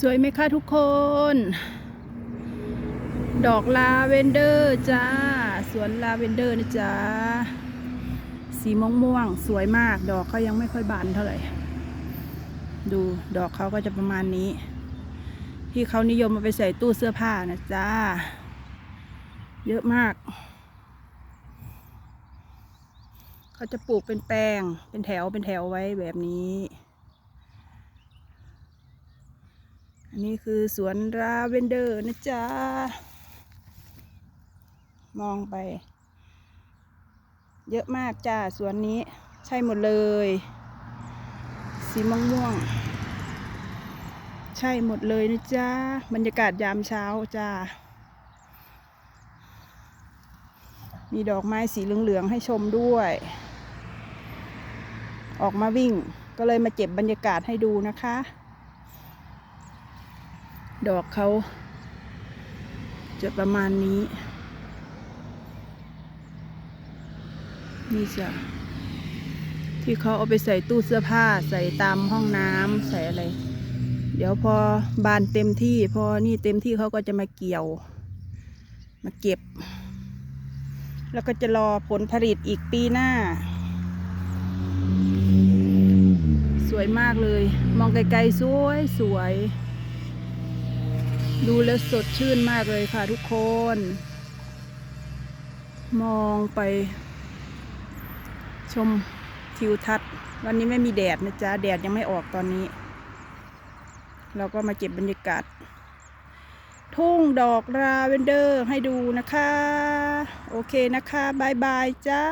สวยไหมคะทุกคน ดอกลาเวนเดอร์จ้า สวนลาเวนเดอร์นะจ๊ะสีม่วงม่วงสวยมาก ดอกเขายังไม่ค่อยบานเท่าไหร่ ดูดอกเขาก็จะประมาณนี้ ที่เขานิยมมาไปใส่ตู้เสื้อผ้านะจ้า เยอะมาก เขาจะปลูกเป็นแปลง เป็นแถวเป็นแถวไว้แบบนี้ อันนี้คือสวนราเวนเดอร์นะจ๊ะ มองไป เยอะมากจ้าสวนนี้ใช่หมดเลย สีม่วงม่วง ใช่หมดเลยนะจ๊ะ บรรยากาศยามเช้าจ้า มีดอกไม้สีเหลือง ๆ ให้ชมด้วย ออกมาวิ่งก็เลยมาเก็บบรรยากาศให้ดูนะคะ ดอกเขาจะประมาณนี้ นี่จ้ะที่เขาเอาไปใส่ตู้เสื้อผ้าใส่ตามห้องน้ำใส่อะไร เดี๋ยวพอบานเต็มที่ พอนี่เต็มที่เขาก็จะมาเกี่ยว มาเก็บ แล้วก็จะรอผลผลิตอีกปีหน้า สวยมากเลย มองไกลๆสวยสวย ดูแล้วสดชื่นมากเลยค่ะทุกคน มองไป ชมทิวทัศน์ วันนี้ไม่มีแดดนะจ๊ะ แดดยังไม่ออกตอนนี้ เราก็มาเก็บบรรยากาศ ทุ่งดอกราเวนเดอร์ให้ดูนะคะ โอเคนะคะบายบายจ้า